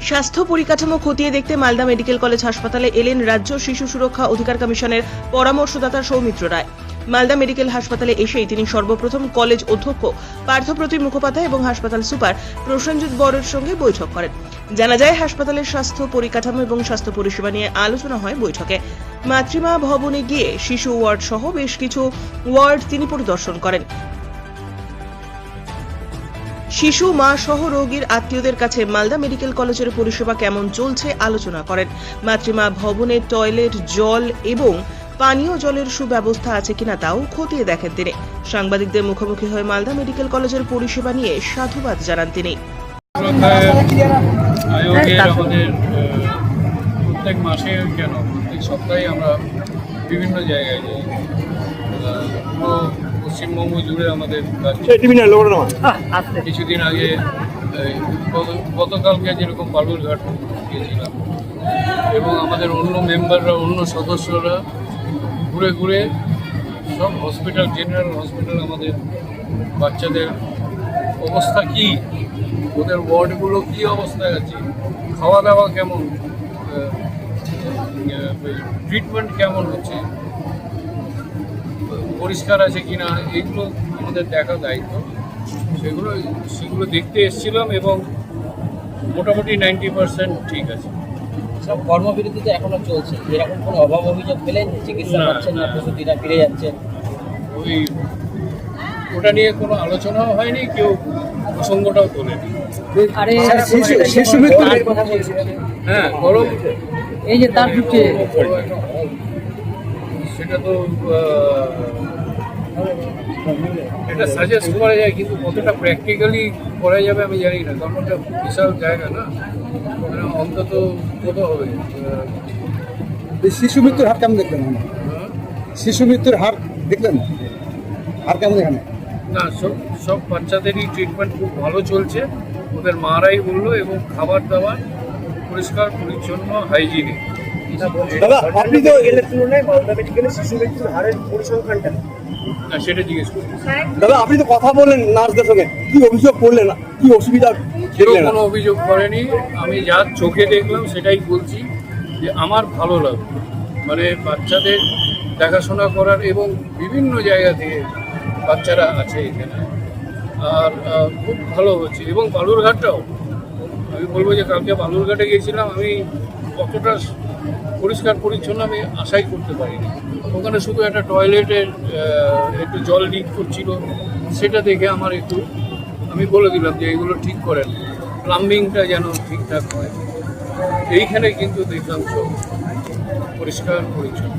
স্বাস্থ্য পরিকাঠামো খতিয়ে দেখতে মালদা মেডিকেল কলেজ হাসপাতালে এলেন রাজ্য শিশু সুরক্ষা অধিকার কমিশনের পরামর্শদাতা সৌমিত্র রায়। মালদা মেডিকেল হাসপাতালে এসেই তিনি সর্বপ্রথম কলেজ অধ্যক্ষ পার্থপ্রতিম মুখোপাধ্যায় এবং হাসপাতাল সুপার প্রসেনজিৎ বরের সঙ্গে বৈঠক করেন। জানা যায়, হাসপাতালের স্বাস্থ্য পরিকাঠামো এবং স্বাস্থ্য পরিষেবা নিয়ে আলোচনা হয় বৈঠকে। মাতৃমা ভবনে গিয়ে শিশু ওয়ার্ড সহ বেশ কিছু ওয়ার্ড তিনি পরিদর্শন করেন। শিশু, মা সহ রোগীর আত্মীয়দের কাছে মালদা মেডিকেল কলেজের পরিষেবা কেমন চলছে আলোচনা করেন। মাতৃমা ভবনে টয়লেট, জল এবং পানীয় জলের সুব্যবস্থা আছে কিনা তাও খতিয়ে দেখেন তিনি। সাংবাদিকদের মুখোমুখি হয়ে মালদা মেডিকেল কলেজের পরিষেবা নিয়ে সাধুবাদ জানান তিনি। প্রত্যেক মাসে কেন প্রত্যেক সপ্তাহে আমরা বিভিন্ন জায়গায় যাই। পশ্চিমবঙ্গ জুড়ে আমাদের। কিছুদিন আগে গতকালকে যেরকম বালুরঘাট গিয়েছিলাম এবং আমাদের অন্য মেম্বাররা অন্য সদস্যরা ঘুরে ঘুরে সব হসপিটাল জেনারেল হসপিটাল আমাদের বাচ্চাদের অবস্থা কি? ওদের ওয়ার্ডগুলো কি অবস্থায় আছে? খাওয়া দাওয়া কেমন ট্রিটমেন্ট কেমন হচ্ছে? পরিষ্কার আছে কি না এগুলো আমাদের দেখা দায়িত্ব। সেগুলো সেগুলো দেখতে এসেছিলাম এবং মোটামুটি নাইনটি পার্সেন্ট ঠিক আছে। সব কর্মবিরতি তো এখনও চলছে। এরকম কোনো অভাব অভিযোগ পেলেন চিকিৎসা না, পাচ্ছেন না। প্রসূতিরা ফিরে যাচ্ছেন? ওই ওটা নিয়ে কোনো আলোচনাও হয়নি কেউ প্রসঙ্গটাও তোলেনি। আরে হ্যাঁ গরম এই যে তার ঢুকছে সেটা তো এটা সাজেস্ট করা যায় কিন্তু কতটা প্র্যাকটিক্যালি করা যাবে আমি জানি না কারণ ওটা বিশাল জায়গা না? মানে অন্তত কত হবে? শিশু মৃত্যুর হার কেমন দেখলেন? হ্যাঁ? শিশু মৃত্যুর হার দেখলেন? হার কেমন এখানে? না সব সব বাচ্চাদেরই ট্রিটমেন্ট খুব ভালো চলছে। ওদের মারাই বলল এবং খাবার দাবার পরিষ্কার পরিচ্ছন্ন হাইজিনিক দাদা আপনি তো না সেটা জিজ্ঞেস করি দাদা আপনি তো কথা বললেন নার্সদের সঙ্গে। কি অভিযোগ করলেন? কি অসুবিধা কেউ কোনো অভিযোগ করেনি। আমি যা চোখে দেখলাম সেটাই বলছি যে আমার ভালো লাগল। মানে বাচ্চাদের দেখাশোনা করার এবং বিভিন্ন জায়গা থেকে বাচ্চারা আছে এখানে। আর খুব ভালো হচ্ছে। এবং বালুরঘাটটাও। আমি বলব যে কালকে বালুরঘাটে গিয়েছিলাম আমি কতটা পরিষ্কার পরিচ্ছন্ন আমি আশাই করতে পারিনি। ওখানে শুধু একটা টয়লেটের একটু জল লিক করছিল, সেটা দেখে আমার একটু, আমি বলে দিলাম যে এগুলো ঠিক করেন। প্লাম্বিংটা যেন ঠিকঠাক হয়। এইখানে কিন্তু দেখলাম সব পরিষ্কার পরিচ্ছন্ন।